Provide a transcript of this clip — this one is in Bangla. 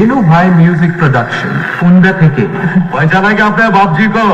ভেনু ভাই মিউজিক প্রোডাকশন কুন্দা থেকে পয়সা লাগে আপনার বাপজি কো